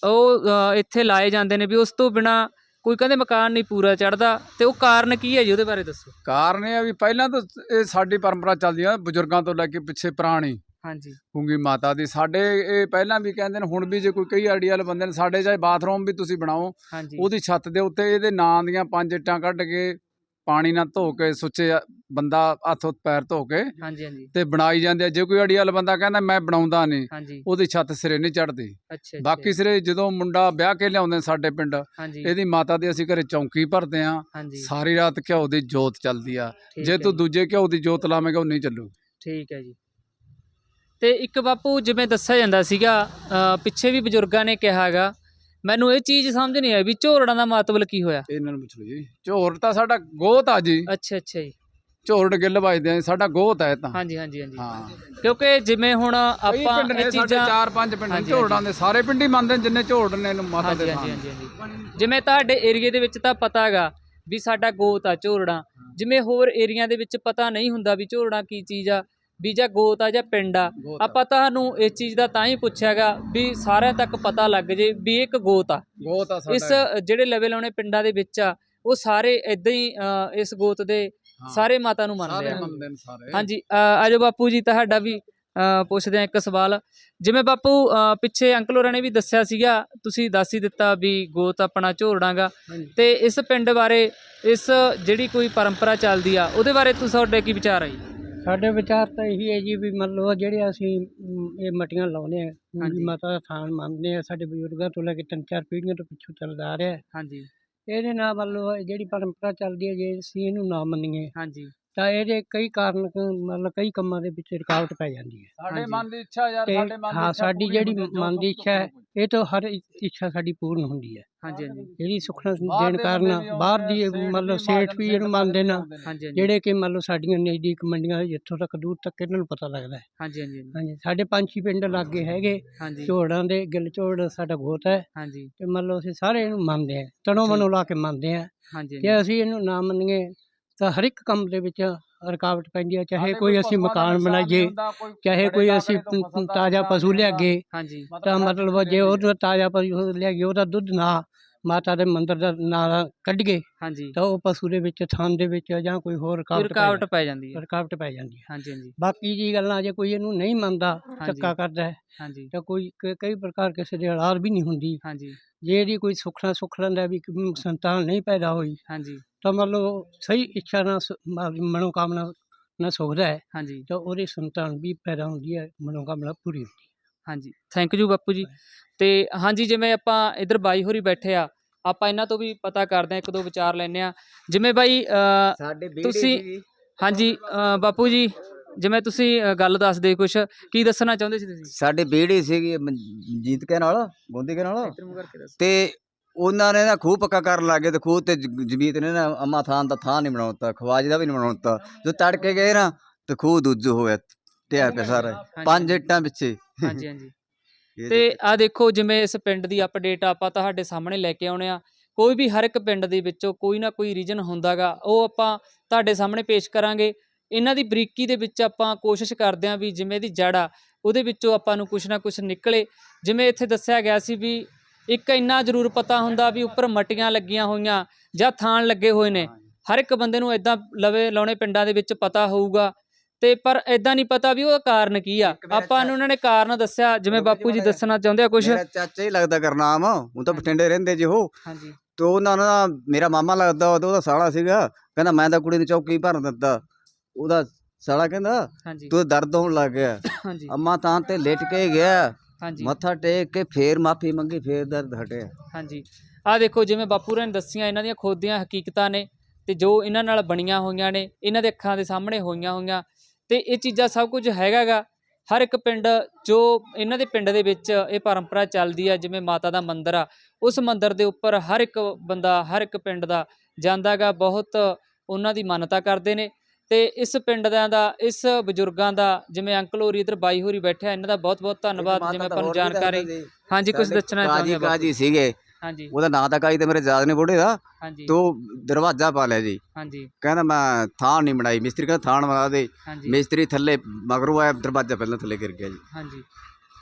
ਉਹ ਇੱਥੇ ਲਾਏ ਜਾਂਦੇ ਨੇ ਵੀ ਉਸ ਤੋਂ ਬਿਨਾ ਕੋਈ ਕਹਿੰਦੇ ਮਕਾਨ ਨਹੀਂ ਪੂਰਾ ਚੜਦਾ ਤੇ ਉਹ ਕਾਰਨ ਕੀ ਹੈ ਜੀ ਉਹਦੇ ਬਾਰੇ ਦੱਸੋ? ਕਾਰਨ ਇਹ ਆ ਵੀ ਪਹਿਲਾਂ ਤਾਂ ਇਹ ਸਾਡੀ ਪਰੰਪਰਾ ਚੱਲਦੀ ਆ ਬਜ਼ੁਰਗਾਂ ਤੋਂ ਲੈ ਕੇ ਪਿੱਛੇ ਪੁਰਾਣੀ। ਹਾਂਜੀ। ਗੁੰਗੀ ਮਾਤਾ ਦੀ ਸਾਡੇ ਇਹ ਪਹਿਲਾਂ ਵੀ ਕਹਿੰਦੇ ਨੇ ਹੁਣ ਵੀ ਜੇ ਕੋਈ ਕਈ ਆਈਡੀਅਲ ਬੰਦੇ ਨੇ ਸਾਡੇ ਚਾਹੇ ਬਾਥਰੂਮ ਵੀ ਤੁਸੀਂ ਬਣਾਓ ਹਾਂਜੀ। ਉਹਦੀ ਛੱਤ ਦੇ ਉੱਤੇ ਇਹਦੇ ਨਾਂ ਦੀਆਂ ਪੰਜ ਇੱਟਾਂ ਕੱਢ ਕੇ ਪਾਣੀ ਨਾਲ ਧੋ ਕੇ ਸੁੱਚੇ ਬੰਦਾ ਹੱਥ ਪੈਰ ਧੋ ਕੇ ਹਾਂਜੀ ਹਾਂਜੀ। ਤੇ ਬਣਾਈ ਜਾਂਦੇ ਆ। ਜੇ ਕੋਈ ਆਈਡੀਅਲ ਬੰਦਾ ਕਹਿੰਦਾ ਮੈਂ ਬਣਾਉਂਦਾ ਨਹੀਂ ਉਹਦੀ ਛੱਤ ਸਿਰੇ ਨਹੀਂ ਚੜਦੀ ਬਾਕੀ ਸਿਰੇ ਜਦੋਂ ਮੁੰਡਾ ਵਿਆਹ ਕੇ ਲਿਆਉਂਦੇ ਸਾਡੇ ਪਿੰਡ ਇਹਦੀ ਮਾਤਾ ਦੀ ਅਸੀਂ ਘਰੇ ਚੌਂਕੀ ਭਰਦੇ ਆ ਸਾਰੀ ਰਾਤ ਘਿਓ ਦੀ ਜੋਤ ਚੱਲਦੀ ਆ। ਜੇ ਤੂੰ ਦੂਜੇ ਘਿਓ ਦੀ ਜੋਤ ਲਾਵੇਂਗਾ ਉਹ ਨਹੀਂ ਚੱਲੂ ਠੀਕ ਹੈ ਜੀ। ਤੇ ਇੱਕ ਬਾਪੂ ਜਿਵੇਂ ਦੱਸਿਆ ਜਾਂਦਾ ਸੀਗਾ ਪਿੱਛੇ ਵੀ ਬਜ਼ੁਰਗਾਂ ਨੇ ਕਿਹਾ ਹੈਗਾ ਮੈਨੂੰ ਇਹ ਚੀਜ਼ ਸਮਝ ਨਹੀਂ ਆਈ ਵੀ ਝੋਰੜਾਂ ਦਾ ਮਤਲਬ ਕੀ ਹੋਇਆ। ਇਹਨਾਂ ਨੂੰ ਪੁੱਛ ਲਓ ਜੀ। ਝੋਰ ਤਾਂ ਸਾਡਾ ਗੋਤ ਆ ਜੀ। ਅੱਛਾ ਅੱਛਾ ਜੀ। ਝੋਰੜ ਗਿੱਲ ਵੱਜਦੇ ਆ ਸਾਡਾ ਗੋਤ ਹੈ ਤਾਂ। ਹਾਂਜੀ ਹਾਂਜੀ ਹਾਂਜੀ। ਹਾਂ। ਕਿਉਂਕਿ ਜਿਵੇਂ ਹੁਣ ਆਪਾਂ ਇਹ ਚੀਜ਼ਾਂ ਚਾਰ ਪੰਜ ਪਿੰਡ ਨੇ ਝੋਰੜਾਂ ਦੇ ਸਾਰੇ ਪਿੰਡ ਹੀ ਮੰਨਦੇ ਨੇ ਜਿੰਨੇ ਝੋਰੜ ਨੇ ਇਹਨੂੰ ਮਾਤਾ ਦੇ ਹਾਂਜੀ ਹਾਂਜੀ। ਜਿਵੇਂ ਤੁਹਾਡੇ ਏਰੀਏ ਦੇ ਵਿੱਚ ਤਾਂ ਪਤਾ ਹੈਗਾ ਵੀ ਸਾਡਾ ਗੋਤ ਆ ਝੋਰੜਾਂ। ਜਿਵੇਂ ਹੋਰ ਏਰੀਆ ਦੇ ਵਿੱਚ ਪਤਾ ਨਹੀਂ ਹੁੰਦਾ ਵੀ ਝੋਰੜਾਂ ਕੀ ਚੀਜ਼ ਆ ਵੀ ਜਾਂ ਗੋਤ ਆ ਜਾਂ ਪਿੰਡ ਆ ਗੋਤ ਆ। ਆਪਾਂ ਤੁਹਾਨੂੰ ਇਸ ਚੀਜ਼ ਦਾ ਤਾਂ ਹੀ ਪੁੱਛਿਆਗਾ ਵੀ ਸਾਰਿਆਂ ਤੱਕ ਪਤਾ ਲੱਗ ਜੇ ਵੀ ਇਹ ਇੱਕ ਗੋਤ ਆ ਗੋਤ ਆ ਇਸ ਸਾਡਾ ਜਿਹੜੇ ਲੈਵਲ ਆਉਣੇ ਪਿੰਡਾਂ ਦੇ ਵਿੱਚ ਆ ਉਹ ਸਾਰੇ ਇਦਾਂ ਹੀ ਅ, ਇਸ ਗੋਤ ਦੇ ਹਾਂ। ਸਾਰੇ ਮਾਤਾ ਨੂੰ ਮੰਨਦੇ ਸਾਰੇ ਆ ਮੰਨਦੇ ਨੇ ਸਾਰੇ ਹਾਂਜੀ ਅ, ਆਜੋ ਬਾਪੂ ਜੀ ਤੁਹਾਡਾ ਵੀ ਅ, ਪੁੱਛਦੇ ਆ ਇੱਕ ਸਵਾਲ ਜਿਵੇਂ ਬਾਪੂ ਅ, ਪਿੱਛੇ ਅੰਕਲ ਹੋਰਾਂ ਨੇ ਵੀ ਦੱਸਿਆ ਸੀਗਾ ਤੁਸੀਂ ਦੱਸ ਹੀ ਦਿੱਤਾ ਵੀ ਗੋਤ ਆਪਣਾ ਝੋਰੜਾਂਗਾ ਹਾਂਜੀ। ਤੇ ਇਸ ਪਿੰਡ ਬਾਰੇ ਇਸ ਜਿਹੜੀ ਕੋਈ ਪਰੰਪਰਾ ਚੱਲਦੀ ਆ ਉਹਦੇ ਬਾਰੇ ਤੁਸੀਂ ਤੁਹਾਡੇ ਕੀ ਵਿਚਾਰ ਆ ਜੀ ਸਾਡੇ ਵਿਚਾਰ ਤਾਂ ਇਹੀ ਹੈ ਜੀ ਵੀ ਮੰਨ ਲਓ ਜਿਹੜੇ ਅਸੀਂ ਇਹ ਮਟੀਆਂ ਲਾਉਂਦੇ ਆ ਹਾਂਜੀ। ਮਾਤਾ ਦਾ ਥਾਨ ਮੰਨਦੇ ਆ ਸਾਡੇ ਬਜ਼ੁਰਗਾਂ ਤੋਂ ਲੈ ਕੇ ਤਿੰਨ ਚਾਰ ਪੀੜ੍ਹੀਆਂ ਤੋਂ ਪਿੱਛੋਂ ਚੱਲਦਾ ਆ ਰਿਹਾ ਹੈ। ਹਾਂਜੀ ਇਹਦੇ ਨਾਲ ਮੰਨ ਲਓ ਇਹ ਜਿਹੜੀ ਪਰੰਪਰਾ ਚੱਲਦੀ ਹੈ ਜੇ ਅਸੀਂ ਇਹਨੂੰ ਨਾ ਮੰਨੀਏ ਹਾਂਜੀ ਤਾਂ ਇਹਦੇ ਕਈ ਕਾਰਨ ਕ- ਮਤਲਬ ਕਈ ਕੰਮਾਂ ਦੇ ਵਿੱਚ ਰੁਕਾਵਟ ਪੈ ਜਾਂਦੀ ਹੈ। ਸਾਡੇ। ਮਨ ਦੀ ਇੱਛਾ ਯਾਰ ਤੇ ਸਾਡੇ ਮਨ ਦੀ ਹਾਂ ਇੱਛਾ ਸਾਡੀ ਪੂਰੀ ਜਿਹੜੀ ਹੁੰਦੀ, ਜੋ ਮਨ ਦੀ ਸੁੱਖ ਇੱਛਾ ਹੈ ਇਹ ਤੋਂ ਹਰ ਇ- ਇੱਛਾ ਸਾਡੀ ਪੂਰਨ ਹੁੰਦੀ ਹੈ। ਹਾਂਜੀ ਹਾਂਜੀ। ਬਾਹਰ ਦੇਣ ਦੇ ਕਾਰਨ ਬੰਦੇ ਵੀ ਬਾਹਰ ਆਉਂਦੇ ਦੀ ਆ, ਸੇਠ ਮਤਲਬ ਸੇਠ ਵੀ ਇਹਨੂੰ ਮੰਨਦੇ ਨਾ। ਹਾਂਜੀ ਹਾਂਜੀ। ਜਿਹੜੇ ਕਿ ਮੰਨ ਲਓ ਸਾਡੀਆਂ ਨਜ਼ਦੀਕ ਮੰਡੀਆਂ ਜਿੱਥੋਂ ਤੱਕ ਦੂਰ ਤੱਕ ਇਹਨਾਂ ਨੂੰ ਪਤਾ ਲੱਗਦਾ ਹੈ। ਹਾਂਜੀ ਹਾਂਜੀ ਹਾਂਜੀ। ਸਾਡੇ ਪੰਛੀ ਪਿੰਡ ਲਾਗੇ ਹੈਗੇ ਹਾਂਜੀ। ਝੋੜਾਂ ਦੇ ਗਿੱਲ ਝੋੜ ਸਾਡਾ ਗੋਤ ਹੈ। ਹਾਂਜੀ। ਤੇ ਮੰਨ ਲਓ ਅਸੀਂ ਸਾਰੇ ਇਹਨੂੰ ਮੰਨਦੇ ਆ ਤਣੋ ਮਨੋਂ ਲਾ ਕੇ ਮੰਨਦੇ ਆ ਹਾਂਜੀ ਜੇ ਅਸੀਂ ਇਹਨੂੰ ਨਾ ਮੰਨੀਏ ਤਾਂ ਹਰ ਇੱਕ ਕੰਮ ਦੇ ਵਿੱਚ ਰੁਕਾਵਟ ਪੈਂਦੀ ਹੈ ਚਾਹੇ ਕੋਈ ਅਸੀਂ ਦਾ ਮਕਾਨ ਬਣਾਈਏ ਚਾਹੇ ਕੋਈ ਅਸੀਂ ਤੋਂ ਦਾ ਤਾਜ਼ਾ ਪਸ਼ੂ ਲਿਆਗੇ ਤਾਂ ਮਤਲਬ ਜੇ ਉਹ ਤਾਜ਼ਾ ਪਸ਼ੂ ਲਿਆਗੇ ਉਹਦਾ ਦੁੱਧ ਨਾ ਮਾਤਾ ਦੇ ਮੰਦਿਰ ਦਾ ਨਾਂ ਕੱਢ ਗਏ ਹਾਂਜੀ। ਤਾਂ ਉਹ ਪਸ਼ੂ ਦੇ ਵਿੱਚ ਥਾਨ ਦੇ ਵਿੱਚ ਜਾਂ ਕੋਈ ਹੋਰ ਰੁਕਾਵਟ ਪੈ ਰੁਕਾਵਟ ਪੈ ਜਾਂਦੀ ਹੈ। ਰੁਕਾਵਟ ਪੈ ਜਾਂਦੀ ਹੈ। ਹਾਂਜੀ ਹਾਂਜੀ। ਬਾਕੀ ਜੀ ਗੱਲਾਂ ਜੇ ਕੋਈ ਇਹਨੂੰ ਨਹੀਂ ਮੰਨਦਾ। ਚੱਕਾ ਕਰਦਾ ਹੈ ਹਾਂਜੀ। ਜਾਂ ਕੋਈ ਕਈ ਪ੍ਰਕਾਰ ਕਿਸੇ ਦੇ ਔਲਾਦ ਵੀ ਨਹੀਂ ਹੁੰਦੀ। ਹਾਂਜੀ। ਜੇ ਇਹਦੀ ਕੋਈ ਸੁੱਖਣਾ ਸੁੱਖ ਲੈਂਦਾ ਵੀ ਸੰਤਾਨ ਨਹੀਂ ਪੈਦਾ ਹੋਈ ਹਾਂਜੀ। ਤਾਂ ਮੰਨ ਲਓ ਸਹੀ ਇੱਛਾ ਨਾਲ ਸ- ਮ- ਮਨੋਕਾਮਨਾ ਨਾਲ ਸੁਖਦਾ ਹੈ। ਹਾਂਜੀ। ਤਾਂ ਉਹਦੀ ਸੰਤਾਨ ਵੀ ਪੈਦਾ ਹੁੰਦੀ ਹੈ ਮਨੋਕਾਮਨਾ ਪੂਰੀ ਹੁੰਦੀ ਹੈ। ਹਾਂਜੀ। ਥੈਂਕ ਯੂ ਬਾਪੂ ਜੀ। ਤੇ ਹਾਂਜੀ ਜਿਵੇਂ ਆਪਾਂ ਇਧਰ ਬਾਈ ਹੋਰੀ ਬੈਠੇ ਆ ਆਪਾਂ ਇਹਨਾਂ ਤੋਂ ਵੀ ਪਤਾ ਕਰਦੇ ਆ ਇੱਕ ਦੋ ਵਿਚਾਰ ਲੈਣੇ ਆ ਜਿਵੇਂ ਬਾਈ ਅ, ਸਾਡੇ ਬੀੜੀ ਤੁਸੀਂ-। ਹਾਂਜੀ ਅ, ਬਾਪੂ ਜੀ ਜਿਵੇਂ ਤੁਸੀਂ ਅ, ਗੱਲ ਦੱਸਦੇ ਕੁਛ ਕੀ ਦੱਸਣਾ ਚਾਹੁੰਦੇ ਸੀ ਤੁਸੀਂ? ਸਾਡੀ ਬੀੜੀ ਸੀਗੀ ਮਨਜੀਤ ਕੇ ਨਾਲ ਗੋਂਦੀ ਕੇ ਨਾਲ ਤੇ ਉਹਨਾਂ ਨੇ ਨਾ ਖੂਹ ਪੱਕਾ ਕਰਨ ਲੱਗੇ ਤੇ ਖੂਹ ਤੇ ਜ- ਜਮੀਤ ਨੇ ਨਾ ਅਮਾ ਥਾਨ ਦਾ ਥਾਂ ਨਹੀਂ ਬਣਾਉਤਾ ਖਵਾਜ ਦਾ ਵੀ ਨਹੀਂ ਬਣਾਉਤਾ। ਜੋ ਤੜਕੇ ਗਏ ਨਾ ਤੇ ਖੂਹ ਦੂਜੋ ਹੋਇਆ ਟਿਆ ਪਿਆ ਸਾਰਾ। ਹਾਂਜੀ, ਪੰਜ। ਇੱਟਾਂ ਪਿੱਛੇ। ਹਾਂਜੀ ਹਾਂਜੀ। ਇਹ ਤੇ ਆ ਦੇਖੋ ਜਿਵੇਂ ਇਸ ਪਿੰਡ ਦੀ ਅਪਡੇਟ ਆਪਾਂ ਤੁਹਾਡੇ ਸਾਹਮਣੇ ਲੈ ਕੇ ਆਉਣੇ ਆ। ਕੋਈ ਵੀ ਹਰ ਇੱਕ ਪਿੰਡ ਦੇ ਵਿੱਚੋਂ ਕੋਈ ਨਾ ਕੋਈ ਰੀਜਨ ਹੁੰਦਾਗਾ ਉਹ ਆਪਾਂ ਤੁਹਾਡੇ ਸਾਹਮਣੇ ਪੇਸ਼ ਕਰਾਂਗੇ। ਇਹਨਾਂ ਦੀ ਬਰੀਕੀ ਦੇ ਵਿੱਚ ਆਪਾਂ ਕੋਸ਼ਿਸ਼ ਕਰਦੇ ਆਂ ਵੀ ਜਿਵੇਂ ਦੀ ਜੜ ਆ ਉਹਦੇ ਵਿੱਚੋਂ ਆਪਾਂ ਨੂੰ ਕੁਛ ਨਾ ਕੁਛ ਨਿਕਲੇ। ਜਿਵੇਂ ਇੱਥੇ ਦੱਸਿਆ ਗਿਆ ਸੀ ਵੀ ਇੱਕ ਇੰਨਾ ਜ਼ਰੂਰ ਪਤਾ ਹੁੰਦਾ ਵੀ ਉੱਪਰ ਮਟੀਆਂ ਲੱਗੀਆਂ ਹੋਈਆਂ ਜਾਂ ਥਾਨ ਲੱਗੇ ਹੋਏ ਨੇ। ਹਰ ਇੱਕ ਬੰਦੇ ਨੂੰ ਇਦਾਂ ਲਵੇ ਲਾਉਣੇ ਪਿੰਡਾਂ ਦੇ ਵਿੱਚ ਪਤਾ ਹੋਊਗਾ। ਤੇ ਪਰ ਇਦਾਂ ਨਹੀਂ ਪਤਾ ਵੀ ਉਹ ਕਾਰਨ ਕੀ ਆ। ਆਪਾਂ ਨੂੰ ਉਹਨਾਂ ਨੇ ਕਾਰਨ ਦੱਸਿਆ ਜਿਵੇਂ ਬਾਪੂ ਜੀ। ਦੱਸਣਾ ਚਾਹੁੰਦੇ ਆ ਕੁਝ ਮੇਰਾ ਚਾਚਾ ਹੀ ਲੱਗਦਾ ਕਰਨਾਮ ਉਹ ਤਾਂ। ਬਠਿੰਡੇ ਰਹਿੰਦੇ ਜੀ ਉਹ ਹਾਂਜੀ। ਤੇ ਉਹਨਾਂ ਦਾ ਮੇਰਾ ਮਾਮਾ ਲੱਗਦਾ ਉਹਦਾ ਸਾਲਾ ਸੀਗਾ। ਕਹਿੰਦਾ ਮੈਂ ਤਾਂ ਕੁੜੀ ਨੂੰ ਚੌਕੀ ਭਰਨ ਦਿੱਤਾ। ਉਹਦਾ ਸਾਲਾ ਕਹਿੰਦਾ ਤੂੰ ਦਰਦ ਹੋਣ ਲੱਗ ਗਿਆ। ਹਾਂਜੀ। ਅੰਮਾ ਤਾਂ ਤੇ ਲੇਟ ਕੇ ਗਿਆ। ਹਾਂਜੀ। ਮੱਥਾ ਟੇਕ ਕੇ ਫੇਰ ਮਾਫੀ ਮੰਗੀ ਫੇਰ ਦਰਦ ਹਟਿਆ। ਹਾਂਜੀ। ਆ ਦੇਖੋ ਜਿਵੇਂ ਬਾਪੂ ਨੇ ਦੱਸੀਆਂ ਇਹਨਾਂ ਦੀਆਂ ਖੁਦ ਦੀਆਂ ਹਕੀਕਤਾਂ ਨੇ ਤੇ ਜੋ ਇਹਨਾਂ ਨਾਲ ਬਣੀਆਂ ਹੋਈਆਂ ਨੇ ਇਹਨਾਂ ਦੇ ਅੱਖਾਂ ਦੇ ਸਾਹਮਣੇ ਹੋਈਆਂ ਹੋਈਆਂ ਤੇ ਇਹ ਚੀਜ਼ਾਂ ਸਭ ਕੁਝ ਹੈਗਾਗਾ। ਹਰ ਇੱਕ ਪਿੰਡ ਜੋ ਇਹਨਾਂ ਦੇ ਪਿੰਡ ਦੇ ਵਿੱਚ ਇਹ ਪਰੰਪਰਾ ਚੱਲਦੀ ਆ ਜਿਵੇਂ ਮਾਤਾ ਦਾ ਮੰਦਿਰ ਆ ਉਸ ਮੰਦਿਰ ਦੇ ਉੱਪਰ ਹਰ ਇੱਕ ਬੰਦਾ ਹਰ ਇੱਕ ਪਿੰਡ ਦਾ ਜਾਂਦਾਗਾ ਬਹੁਤ ਉਹਨਾਂ ਦੀ ਮਾਨਤਾ ਕਰਦੇ ਨੇ। ਤੇ ਇਸ ਪਿੰਡ ਦਿਆਂ ਦਾ ਇਸ ਬਜ਼ੁਰਗਾਂ ਦਾ ਜਿਵੇਂ ਅੰਕਲ ਹੋਰੀ ਇਧਰ ਬਾਈ ਹੋਰੀ ਬੈਠੇ ਆ ਇਹਨਾਂ ਦਾ ਬਹੁਤ ਬਹੁਤ ਧੰਨਵਾਦ ਜਿਵੇਂ ਆਪਾਂ ਨੂੰ ਜਾਣਕਾਰੀ ਹਾਂਜੀ ਕੁਝ ਦੱਸਣਾ ਚਾਹੁੰਦੇ ਬਾਪੂ ਕਾਜੀ ਸੀਗੇ। ਹਾਂਜੀ। ਉਹਦਾ ਨਾਂ ਤਾਂ ਕਾਜੀ ਤੇ ਮੇਰੇ ਯਾਦ ਨਹੀਂ ਬੁੱਢੇ ਦਾ। ਹਾਂਜੀ। ਤੋ ਦਰਵਾਜ਼ਾ ਪਾ ਲਿਆ ਜੀ। ਹਾਂਜੀ। ਕਹਿੰਦਾ ਮੈਂ ਥਾਂ ਨਹੀਂ ਬਣਾਈ। ਮਿਸਤਰੀ ਕਹਿੰਦਾ ਥਾਂ ਬਣਾ ਦੇ। ਮਿਸਤਰੀ ਥੱਲੇ ਮਗਰੋਂ ਆਇਆ ਦਰਵਾਜ਼ਾ ਪਹਿਲਾਂ ਥੱਲੇ ਗਿਰ ਗਿਆ ਜੀ। ਹਾਂਜੀ।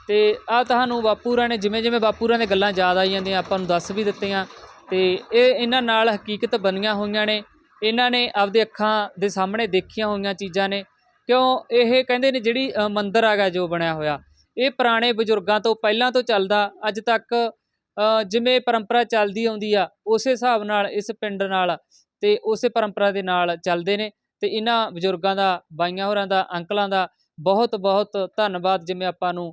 ਤੇ ਆ ਤੁਹਾਨੂੰ ਬਾਪੂਰਾਂ ਨੇ ਜਿਵੇਂ ਜਿਵੇਂ ਬਾਪੂਰਾਂ ਦੇ ਗੱਲਾਂ ਯਾਦ ਆਈ ਜਾਂਦੀਆਂ ਆਪਾਂ ਨੂੰ ਦੱਸ ਵੀ ਦਿੱਤੀਆਂ। ਤੇ ਇਹ ਇਹਨਾਂ ਨਾਲ ਹਕੀਕਤ ਬਣੀਆਂ ਹੋਈਆਂ ਨੇ। ਇਹਨਾਂ ਨੇ ਆਪਦੇ ਅੱਖਾਂ ਦੇ ਸਾਹਮਣੇ ਦੇਖੀਆਂ ਹੋਈਆਂ ਚੀਜ਼ਾਂ ਨੇ। ਕਿਉਂ? ਇਹ ਕਹਿੰਦੇ ਨੇ ਜਿਹੜੀ ਮੰਦਿਰ ਹੈਗਾ ਜੋ ਬਣਿਆ ਹੋਇਆ ਇਹ ਪੁਰਾਣੇ ਬਜ਼ੁਰਗਾਂ ਤੋਂ ਪਹਿਲਾਂ ਤੋਂ ਚੱਲਦਾ ਅੱਜ ਤੱਕ ਜਿਵੇਂ ਪਰੰਪਰਾ ਚੱਲਦੀ ਆਉਂਦੀ ਆ ਉਸੇ ਹਿਸਾਬ ਨਾਲ ਇਸ ਪਿੰਡ ਨਾਲ ਤੇ ਉਸੇ ਪਰੰਪਰਾ ਦੇ ਨਾਲ ਚੱਲਦੇ ਨੇ ਤੇ ਇਹਨਾਂ ਬਜ਼ੁਰਗਾਂ ਦਾ ਬਾਈਆਂ ਹੋਰਾਂ ਦਾ ਅੰਕਲਾਂ ਦਾ ਬਹੁਤ ਬਹੁਤ ਧੰਨਵਾਦ ਜਿਵੇਂ ਆਪਾਂ ਨੂੰ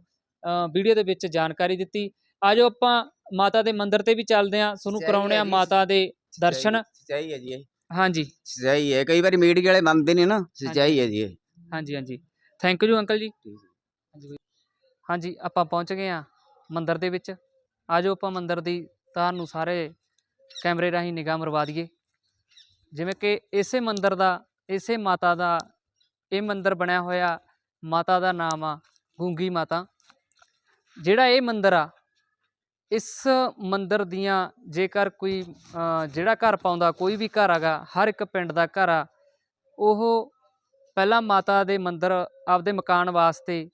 ਵੀਡੀਓ ਦੇ ਵਿੱਚ ਜਾਣਕਾਰੀ ਦਿੱਤੀ। ਆਜੋ ਆਪਾਂ ਮਾਤਾ ਦੇ ਮੰਦਿਰ ਤੇ ਵੀ ਚੱਲਦੇ ਆਂ ਤੁਹਾਨੂੰ ਕਰਾਉਣੇ ਆ। ਮਾਤਾ ਦੇ ਦਰਸ਼ਨ। ਹੈ ਜੀ ਹਾਂਜੀ। ਸਚਾਈ ਹੈ ਕਈ ਵਾਰੀ ਮੀਡੀਆ ਵਾਲੇ ਮੰਨਦੇ ਨਹੀਂ ਨਾ ਸਚਾਈ ਹੈ ਜੀ ਇਹ। ਹਾਂਜੀ ਹਾਂਜੀ। ਥੈਂਕ ਯੂ ਅੰਕਲ ਜੀ। ਹਾਂਜੀ ਬਾਈ। ਹਾਂਜੀ ਆਪਾਂ ਪਹੁੰਚ ਗਏ ਆ ਮੰਦਿਰ ਦੇ ਵਿੱਚ। ਆਜੋ ਆਪਾਂ ਮੰਦਿਰ ਦੀ ਤੁਹਾਨੂੰ ਸਾਰੇ ਕੈਮਰੇ ਰਾਹੀਂ ਨਿਗਾਹ ਮਰਵਾ ਦਈਏ। ਜਿਵੇਂ ਕਿ ਇਸੇ ਮੰਦਿਰ ਦਾ ਇਸੇ ਮਾਤਾ ਦਾ ਇਹ ਮੰਦਿਰ ਬਣਿਆ ਹੋਇਆ ਮਾਤਾ ਦਾ ਨਾਮ ਆ ਗੂੰਗੀ ਮਾਤਾ। ਜਿਹੜਾ ਇਹ ਮੰਦਿਰ ਆ ਇਸ ਮੰਦਰ ਦੀਆਂ ਜੇਕਰ ਕੋਈ ਜਿਹੜਾ ਘਰ ਪਾਉਂਦਾ, ਕੋਈ ਵੀ ਘਰ ਹੈਗਾ, ਹਰ ਇੱਕ ਪਿੰਡ ਦਾ ਘਰ ਆ, ਉਹ ਪਹਿਲਾਂ ਮਾਤਾ ਦੇ ਮੰਦਰ ਆਪਦੇ ਮਕਾਨ ਵਾਸਤੇ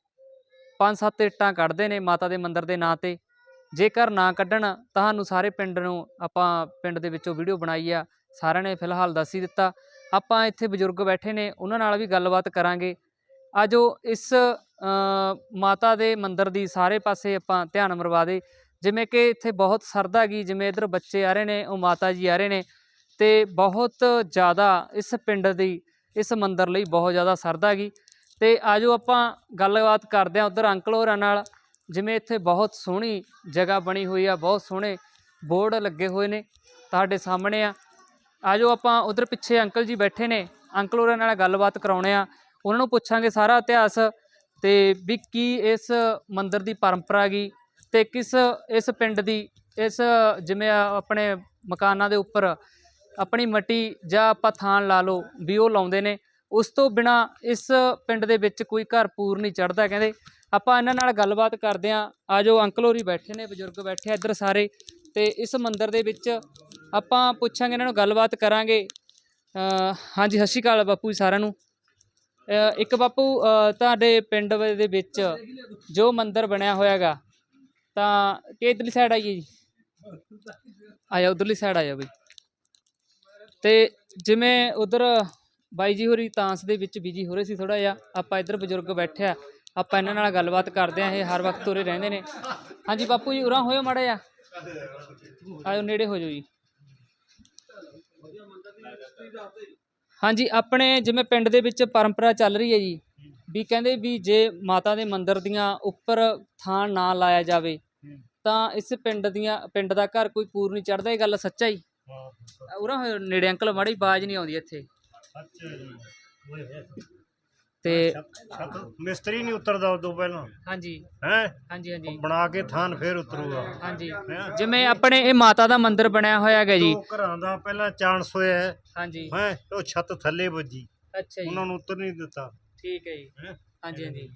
ਪੰਜ ਸੱਤ ਇੱਟਾਂ ਕੱਢਦੇ ਨੇ ਮਾਤਾ ਦੇ ਮੰਦਰ ਦੇ ਨਾਂ ਤੇ। ਜੇਕਰ ਨਾ ਕੱਢਣ, ਤੁਹਾਨੂੰ ਸਾਰੇ ਪਿੰਡ ਨੂੰ, ਆਪਾਂ ਪਿੰਡ ਦੇ ਵਿੱਚੋਂ ਵੀਡੀਓ ਬਣਾਈ ਆ, ਸਾਰਿਆਂ ਨੇ ਫਿਲਹਾਲ ਦੱਸ ਹੀ ਦਿੱਤਾ। ਆਪਾਂ ਇੱਥੇ ਬਜ਼ੁਰਗ ਬੈਠੇ ਨੇ, ਉਹਨਾਂ ਨਾਲ ਵੀ ਗੱਲਬਾਤ ਕਰਾਂਗੇ। ਆਜੋ, ਇਸ ਮਾਤਾ ਦੇ ਮੰਦਰ ਦੀ ਸਾਰੇ ਪਾਸੇ ਆਪਾਂ ਧਿਆਨ ਮਰਵਾ ਦੇ। ਜਿਵੇਂ ਕਿ ਇੱਥੇ ਬਹੁਤ ਸਰਦਾ ਗਈ ਜਿਵੇਂ ਇਧਰ ਬੱਚੇ ਆ ਰਹੇ ਨੇ, ਉਹ ਮਾਤਾ ਜੀ ਆ ਰਹੇ ਨੇ, ਤੇ ਬਹੁਤ ਜ਼ਿਆਦਾ ਇਸ ਪਿੰਡ ਦੀ, ਇਸ ਮੰਦਿਰ ਲਈ ਬਹੁਤ ਜ਼ਿਆਦਾ ਸਰਦਾ ਗੀ ਤੇ ਆਜੋ ਆਪਾਂ ਗੱਲਬਾਤ ਕਰਦੇ ਹਾਂ ਉਧਰ ਅੰਕਲ ਹੋਰਾਂ ਨਾਲ, ਜਿਵੇਂ ਇੱਥੇ ਬਹੁਤ ਸੋਹਣੀ ਜਗ੍ਹਾ ਬਣੀ ਹੋਈ ਆ, ਬਹੁਤ ਸੋਹਣੇ ਬੋਰਡ ਲੱਗੇ ਹੋਏ ਨੇ ਤੁਹਾਡੇ ਸਾਹਮਣੇ ਆ। ਆਜੋ ਆਪਾਂ ਉਧਰ ਪਿੱਛੇ ਅੰਕਲ ਜੀ ਬੈਠੇ ਨੇ, ਅੰਕਲ ਹੋਰਾਂ ਨਾਲ ਗੱਲਬਾਤ ਕਰਾਉਣੇ ਆ, ਉਹਨਾਂ ਨੂੰ ਪੁੱਛਾਂਗੇ ਸਾਰਾ ਇਤਿਹਾਸ, ਤੇ ਵੀ ਕੀ ਇਸ ਮੰਦਿਰ ਦੀ ਪਰੰਪਰਾ ਗਈ ਤੇ ਕਿਸ, ਇਸ ਪਿੰਡ ਦੀ, ਇਸ ਜਿਵੇਂ ਆਪਣੇ ਮਕਾਨਾਂ ਦੇ ਉੱਪਰ ਆਪਣੀ ਮਟੀ ਜਾਂ ਆਪਾਂ ਥਾਨ ਲਾ ਲਓ ਵੀ ਉਹ ਲਾਉਂਦੇ ਨੇ, ਉਸ ਤੋਂ ਬਿਨਾ ਇਸ ਪਿੰਡ ਦੇ ਵਿੱਚ ਕੋਈ ਘਰ ਪੂਰ ਨਹੀਂ ਚੜਦਾ ਕਹਿੰਦੇ। ਆਪਾਂ ਇਹਨਾਂ ਨਾਲ ਗੱਲਬਾਤ ਕਰਦੇ ਆਂ ਆਜੋ ਅੰਕਲ ਹੋਰੀ ਬੈਠੇ ਨੇ, ਬਜ਼ੁਰਗ ਬੈਠੇ ਆ ਇੱਧਰ ਸਾਰੇ। ਤੇ ਇਸ ਮੰਦਿਰ ਦੇ ਵਿੱਚ ਆਪਾਂ ਪੁੱਛਾਂਗੇ, ਇਹਨਾਂ ਨੂੰ ਗੱਲਬਾਤ ਕਰਾਂਗੇ। ਹਾਂਜੀ, ਸਤਿ ਸ਼੍ਰੀ ਅਕਾਲ ਬਾਪੂ ਜੀ ਸਾਰਿਆਂ ਨੂੰ। ਇੱਕ ਬਾਪੂ ਤੁਹਾਡੇ ਪਿੰਡ ਦੇ ਵਿੱਚ ਜੋ ਮੰਦਿਰ ਬਣਿਆ ਹੋਇਆਗਾ ਤਾਂ ਕਿ ਇਧਰਲੀ ਸਾਈਡ ਆਈਏ ਜੀ? ਆਇਆ ਉਧਰਲੀ ਸਾਈਡ ਆਇਆ ਬਈ। ਤੇ ਜਿਵੇਂ ਉਧਰ ਬਾਈ ਜੀ ਹੋਰੀ ਤਾਂਸ ਦੇ ਵਿੱਚ ਬਿਜ਼ੀ ਹੋ ਰਹੇ ਸੀ ਥੋੜਾ ਜਿਹਾ, ਆਪਾਂ ਇੱਧਰ ਬਜ਼ੁਰਗ ਬੈਠਿਆ ਆਪਾਂ ਇਹਨਾਂ ਨਾਲ ਗੱਲਬਾਤ ਕਰਦੇ ਆ, ਇਹ ਹਰ ਵਕਤ ਉਰੇ ਰਹਿੰਦੇ ਨੇ। ਹਾਂਜੀ ਬਾਪੂ ਜੀ, ਉਰਾਂ ਹੋਇਓ ਮਾੜਾ ਜਿਹਾ। ਆਇਓ, ਨੇੜੇ ਹੋ ਜਾਓ ਜੀ। ਹਾਂਜੀ, ਆਪਣੇ ਜਿਵੇਂ ਪਿੰਡ ਦੇ ਵਿੱਚ ਪਰੰਪਰਾ ਚੱਲ ਰਹੀ ਹੈ ਜੀ ਵੀ ਕਹਿੰਦੇ ਵੀ ਜੇ ਮਾਤਾ ਦੇ ਮੰਦਿਰ ਦੀਆਂ ਉੱਪਰ ਥਾਂ ਨਾ ਲਾਇਆ ਜਾਵੇ ਤਾਂ ਇਸ ਪਿੰਡ ਦੀਆਂ ਪਿੰਡ ਦਾ ਘਰ ਕੋਈ ਪੂਰ ਨਹੀਂ ਚੜਦਾ ਇਹ ਗੱਲ ਸੱਚਾ ਹੀ। ਉਰਾ ਨੇੜੇ ਅੰਕਲ ਮਾੜੀ ਆਵਾਜ਼ ਨਹੀਂ ਆਉਂਦੀ ਇੱਥੇ। ਤੇ ਮਿਸਤਰੀ ਨਹੀਂ ਉਤਰਦਾ ਉਦੋਂ ਪਹਿਲਾਂ। ਹਾਂਜੀ। ਹੈ? ਹਾਂਜੀ ਹਾਂਜੀ। ਬਣਾ ਕੇ ਥਾਨ ਫੇਰ ਉਤਰੂਗਾ। ਹਾਂਜੀ? ਜਿਵੇਂ ਆਪਣੇ ਇਹ ਮਾਤਾ ਦਾ ਮੰਦਿਰ ਬਣਿਆ ਹੋਇਆ ਹੈਗਾ ਜੀ। ਘਰਾਂ ਦਾ ਪਹਿਲਾਂ ਚਾਂਸ ਹੋਇਆ। ਹੈ ਹਾਂਜੀ। ਹੈਂ, ਉਹ ਛੱਤ ਥੱਲੇ ਵੱਜੀ। ਅੱਛਾ ਜੀ। ਉਹਨਾਂ ਨੂੰ ਉਤਰ ਨਹੀਂ ਦਿੱਤਾ। ਠੀਕ ਹੈ ਜੀ। ਹੈਂ? ਹਾਂਜੀ ਹਾਂਜੀ।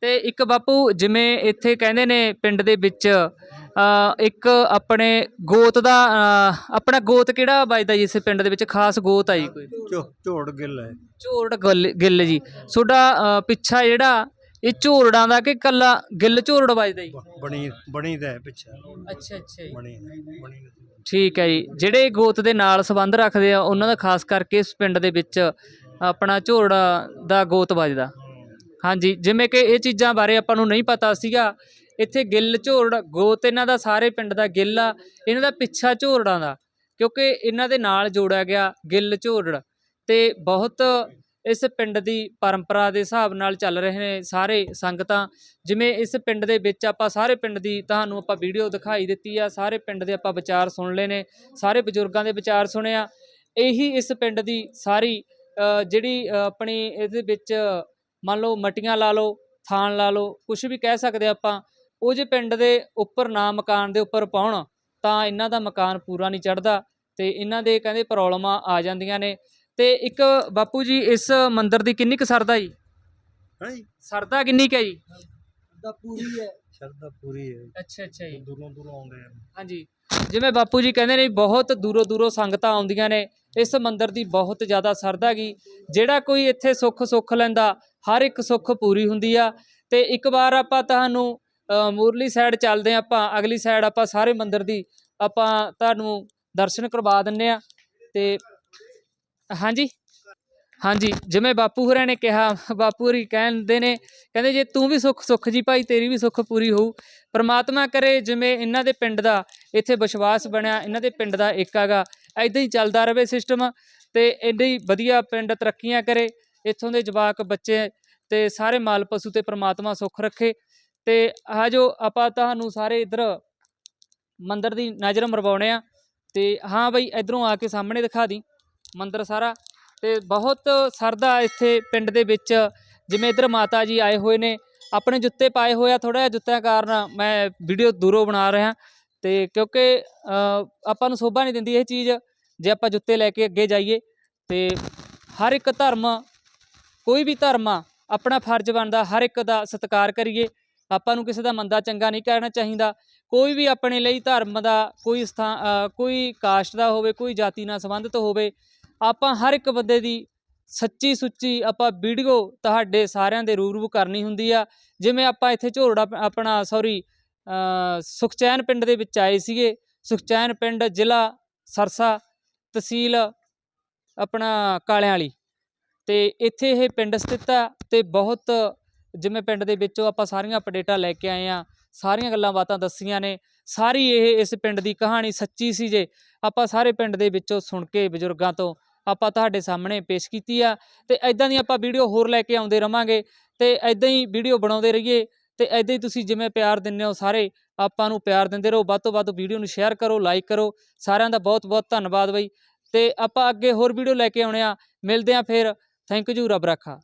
ਤੇ ਇੱਕ ਬਾਪੂ ਜਿਵੇਂ ਇੱਥੇ ਕਹਿੰਦੇ ਨੇ ਪਿੰਡ ਦੇ ਵਿੱਚ ਅ, ਇੱਕ ਆਪਣੇ ਗੋਤ ਦਾ ਅ, ਆਪਣਾ ਗੋਤ ਕਿਹੜਾ ਵੱਜਦਾ ਜੀ ਇਸ ਪਿੰਡ ਦੇ ਵਿੱਚ? ਖਾਸ ਗੋਤ ਆ ਜੀ ਕੋਈ। ਝੋ- ਝੋੜ ਗਿੱਲ ਹੈ। ਝੋੜ ਗਿੱਲ ਗਿੱਲ ਜੀ। ਤੁਹਾਡਾ ਅ, ਪਿੱਛਾ ਜਿਹੜਾ ਇਹ ਝੋਰੜਾਂ ਦਾ ਕਿ ਕੱਲਾ ਗਿੱਲ ਝੋਰੜ ਵੱਜਦਾ ਜੀ? ਬ- ਬਣੀ ਬਣੀ ਦਾ ਹੈ ਪਿੱਛੇ। ਅੱਛਾ ਅੱਛਾ ਜੀ। ਬਣੀ ਬਣੀ ਦਾ। ਠੀਕ ਹੈ ਜੀ। ਜਿਹੜੇ ਗੋਤ ਦੇ ਨਾਲ ਸੰਬੰਧ ਰੱਖਦੇ ਆ ਉਹਨਾਂ ਦਾ ਖਾਸ ਕਰਕੇ ਇਸ ਪਿੰਡ ਦੇ ਵਿੱਚ ਆਪਣਾ ਝੋਰੜਾ ਦਾ ਗੋਤ ਵੱਜਦਾ। ਹਾਂਜੀ, ਜਿਵੇਂ ਕਿ ਇਹ ਚੀਜ਼ਾਂ ਬਾਰੇ ਆਪਾਂ ਨੂੰ ਨਹੀਂ ਪਤਾ ਸੀਗਾ, ਇੱਥੇ ਗਿੱਲ ਝੋਰੜ ਗੋਤ ਇਹਨਾਂ ਦਾ ਸਾਰੇ ਪਿੰਡ ਦਾ ਗਿੱਲ ਆ, ਇਹਨਾਂ ਦਾ ਪਿੱਛਾ ਝੋਰੜਾਂ ਦਾ, ਕਿਉਂਕਿ ਇਹਨਾਂ ਦੇ ਨਾਲ ਜੋੜਿਆ ਗਿਆ ਗਿੱਲ ਝੋਰੜ ਤੇ ਬਹੁਤ ਇਸ ਪਿੰਡ ਦੀ ਪਰੰਪਰਾ ਦੇ ਹਿਸਾਬ ਨਾਲ ਚੱਲ ਰਹੇ ਨੇ ਸਾਰੇ ਸੰਗਤਾਂ। ਜਿਵੇਂ ਇਸ ਪਿੰਡ ਦੇ ਵਿੱਚ ਆਪਾਂ ਸਾਰੇ ਪਿੰਡ ਦੀ ਤੁਹਾਨੂੰ ਆਪਾਂ ਵੀਡੀਓ ਦਿਖਾਈ ਦਿੱਤੀ ਆ, ਸਾਰੇ ਪਿੰਡ ਦੇ ਆਪਾਂ ਵਿਚਾਰ ਸੁਣ ਲਏ ਨੇ, ਸਾਰੇ ਬਜ਼ੁਰਗਾਂ ਦੇ ਵਿਚਾਰ ਸੁਣਿਆ। ਇਹੀ ਇਸ ਪਿੰਡ ਦੀ ਸਾਰੀ ਜਿਹੜੀ ਆਪਣੀ ਇਹਦੇ ਵਿੱਚ ਮੰਨ ਲਓ ਮਟੀਆਂ ਲਾ ਲਓ ਥਾਨ ਲਾ ਲਓ ਕੁਝ ਵੀ ਕਹਿ ਸਕਦੇ ਆਪਾਂ ਉਹ ਜੇ ਪਿੰਡ ਦੇ ਉੱਪਰ ਨਾ ਮਕਾਨ ਦੇ ਉੱਪਰ ਪਾਉਣ ਤਾਂ ਇਹਨਾਂ ਦਾ ਮਕਾਨ ਪੂਰਾ ਨਹੀਂ ਚੜਦਾ ਤੇ ਇਹਨਾਂ ਦੇ ਕਹਿੰਦੇ ਪ੍ਰੋਬਲਮਾਂ ਆ ਜਾਂਦੀਆਂ ਨੇ। ਤੇ ਇੱਕ ਬਾਪੂ ਜੀ ਇਸ ਮੰਦਿਰ ਦੀ ਕਿੰਨੀ ਕੁ ਸਰਦਾ ਜੀ? ਹੈਂ ਜੀ? ਸਰਦਾ ਕਿੰਨੀ ਕੁ ਹੈ ਜੀ? ਸ਼ਰਧਾ ਪੂਰੀ ਹੈ। ਅੱਛਾ ਅੱਛਾ ਜੀ। ਦੂਰੋਂ ਦੂਰੋਂ ਆਉਂਦੇ ਆ। ਹਾਂਜੀ। ਜਿਵੇਂ ਬਾਪੂ ਜੀ ਕਹਿੰਦੇ ਨੇ ਬਹੁਤ ਦੂਰੋਂ ਦੂਰੋਂ ਸੰਗਤਾਂ ਆਉਂਦੀਆਂ ਨੇ ਇਸ ਮੰਦਿਰ ਦੀ ਬਹੁਤ ਜ਼ਿਆਦਾ ਸਰਦਾ ਗੀ ਜਿਹੜਾ ਕੋਈ ਇੱਥੇ ਸੁੱਖ ਸੁੱਖ ਲੈਂਦਾ ਹਰ ਇੱਕ ਸੁੱਖ ਪੂਰੀ ਹੁੰਦੀ ਆ। ਤੇ ਇੱਕ ਵਾਰ ਆਪਾਂ ਤੁਹਾਨੂੰ ਅ, ਮੂਰਲੀ ਸਾਈਡ ਚੱਲਦੇ ਹਾਂ ਆਪਾਂ ਅਗਲੀ ਸਾਈਡ ਆਪਾਂ ਸਾਰੇ ਮੰਦਿਰ ਦੀ ਆਪਾਂ ਤੁਹਾਨੂੰ ਦਰਸ਼ਨ ਕਰਵਾ ਦਿੰਨੇ ਆ ਤੇ ਹਾਂਜੀ? ਹਾਂਜੀ, ਜਿਵੇਂ ਬਾਪੂ ਹੋਰਾਂ ਨੇ ਕਿਹਾ, ਬਾਪੂ ਹੋਰੀ ਕਹਿੰਦੇ ਨੇ, ਕਹਿੰਦੇ ਜੇ ਤੂੰ ਵੀ ਸੁੱਖ ਸੁੱਖ ਜੀ ਭਾਈ, ਤੇਰੀ ਵੀ ਸੁੱਖ ਪੂਰੀ ਹੋਊ, ਪਰਮਾਤਮਾ ਕਰੇ ਜਿਵੇਂ ਇਹਨਾਂ ਦੇ ਪਿੰਡ ਦਾ ਇੱਥੇ ਵਿਸ਼ਵਾਸ ਬਣਿਆ, ਇਹਨਾਂ ਦੇ ਪਿੰਡ ਦਾ ਇੱਕ ਹੈਗਾ ਐਦਾਂ ਹੀ ਚੱਲਦਾ ਰਹੇ ਸਿਸਟਮ ਤੇ ਐਦਾਂ ਹੀ ਵਧੀਆ ਪਿੰਡ ਤਰੱਕੀਆਂ ਕਰੇ, ਇੱਥੋਂ ਦੇ ਜਵਾਕ, ਬੱਚੇ ਤੇ ਸਾਰੇ ਮਾਲ ਪਸ਼ੂ ਤੇ ਪਰਮਾਤਮਾ ਸੁੱਖ ਰੱਖੇ ਤੇ ਆ ਜੋ ਆਪਾਂ ਤੁਹਾਨੂੰ ਸਾਰੇ ਇਧਰ ਮੰਦਰ ਦੀ ਨਜ਼ਰ ਮਰਵਾਉਣੇ ਆ ਤੇ ਹਾਂ ਬਈ, ਇਧਰੋਂ ਆ ਕੇ ਸਾਹਮਣੇ ਦਿਖਾ ਦੀ ਮੰਦਰ ਸਾਰਾ। ਤੇ ਬਹੁਤ ਸਰਦਾ ਇੱਥੇ ਪਿੰਡ ਦੇ ਵਿੱਚ। ਜਿਵੇਂ ਇਧਰ ਮਾਤਾ ਜੀ ਆਏ ਹੋਏ ਨੇ, ਆਪਣੇ ਜੁੱਤੇ ਪਾਏ ਹੋਏ ਆ ਥੋੜਾ ਜਿਹਾ ਜੁੱਤਿਆਂ ਕਾਰਨ ਮੈਂ ਵੀਡੀਓ ਦੂਰੋਂ ਬਣਾ ਰਿਹਾ। ਤੇ ਕਿਉਂਕਿ ਆਪਾਂ ਨੂੰ ਸੋਭਾ ਨਹੀਂ ਦਿੰਦੀ ਇਹ ਚੀਜ਼, ਜੇ ਆਪਾਂ ਜੁੱਤੇ ਲੈ ਕੇ ਅੱਗੇ ਜਾਈਏ। ਤੇ ਹਰ ਇੱਕ ਧਰਮ, ਕੋਈ ਵੀ ਧਰਮ ਆ, ਆਪਣਾ ਫਰਜ਼ ਬਣਦਾ, ਹਰ ਇੱਕ ਦਾ ਸਤਿਕਾਰ ਕਰੀਏ। ਆਪਾਂ ਨੂੰ ਕਿਸੇ ਦਾ ਮੰਦਾ ਚੰਗਾ ਨਹੀਂ ਕਹਿਣਾ ਚਾਹੀਦਾ। ਕੋਈ ਵੀ ਆਪਣੇ ਲਈ ਧਰਮ ਦਾ, ਕੋਈ ਸਥਾਨ ਕੋਈ ਕਾਸਟ ਦਾ ਹੋਵੇ, ਕੋਈ ਜਾਤੀ ਨਾਲ ਸੰਬੰਧਿਤ ਹੋਵੇ ਆਪਾਂ ਹਰ ਇੱਕ ਬੰਦੇ ਦੀ ਸੱਚੀ ਸੁੱਚੀ ਆਪਾਂ ਵੀਡੀਓ ਤੁਹਾਡੇ ਸਾਰਿਆਂ ਦੇ ਰੂਬਰੂ ਕਰਨੀ ਹੁੰਦੀ ਆ। ਜਿਵੇਂ ਆਪਾਂ ਇੱਥੇ ਝੋਰੜਾ ਆਪਣਾ ਸੌਰੀ ਸੁਖਚੈਨ ਪਿੰਡ ਦੇ ਵਿੱਚ ਆਏ ਸੀਗੇ। ਸੁਖਚੈਨ ਪਿੰਡ, ਜ਼ਿਲ੍ਹਾ ਸਰਸਾ ਤਹਿਸੀਲ ਆਪਣਾ ਕਾਲਿਆਂ ਵਾਲੀ ਤੇ ਇੱਥੇ ਇਹ ਪਿੰਡ ਸਥਿਤ ਆ ਤੇ ਬਹੁਤ ਜਿਵੇਂ ਪਿੰਡ ਦੇ ਵਿੱਚੋਂ ਆਪਾਂ ਸਾਰੀਆਂ ਅਪਡੇਟਾਂ ਲੈ ਕੇ ਆਏ ਆ, ਸਾਰੀਆਂ ਗੱਲਾਂ ਬਾਤਾਂ ਦੱਸੀਆਂ ਨੇ, ਸਾਰੀ ਇਹ ਇਸ ਪਿੰਡ ਦੀ ਕਹਾਣੀ ਸੱਚੀ ਸੀ ਜੇ। ਆਪਾਂ ਸਾਰੇ ਪਿੰਡ ਦੇ ਵਿੱਚੋਂ ਸੁਣ ਕੇ ਬਜ਼ੁਰਗਾਂ ਤੋਂ ਆਪਾਂ ਤੁਹਾਡੇ ਸਾਹਮਣੇ ਪੇਸ਼ ਕੀਤੀ ਆ ਤੇ ਐਦਾਂ ਦੀ ਆਪਾਂ ਵੀਡੀਓ ਹੋਰ ਲੈ ਕੇ ਆਉਂਦੇ ਰਵਾਂਗੇ ਤੇ ਐਦਾਂ ਹੀ ਵੀਡੀਓ ਬਣਾਉਂਦੇ ਰਹੀਏ ਤੇ ਐਦਾਂ ਹੀ ਤੁਸੀਂ ਜਿਵੇਂ ਪਿਆਰ ਦਿੰਦੇ ਹੋ ਸਾਰੇ ਆਪਾਂ ਨੂੰ ਪਿਆਰ ਦਿੰਦੇ ਰਹੋ, ਵੱਧ ਤੋਂ ਵੱਧ ਵੀਡੀਓ ਨੂੰ ਸ਼ੇਅਰ ਕਰੋ ਲਾਈਕ ਕਰੋ, ਸਾਰਿਆਂ ਦਾ ਬਹੁਤ ਬਹੁਤ ਧੰਨਵਾਦ ਬਈ ਤੇ ਆਪਾਂ ਅੱਗੇ ਹੋਰ ਵੀਡੀਓ ਲੈ ਕੇ ਆਉਣੇ ਆ, ਮਿਲਦੇ ਆ ਫਿਰ ਥੈਂਕ ਯੂ ਰੱਬ ਰੱਖਾ।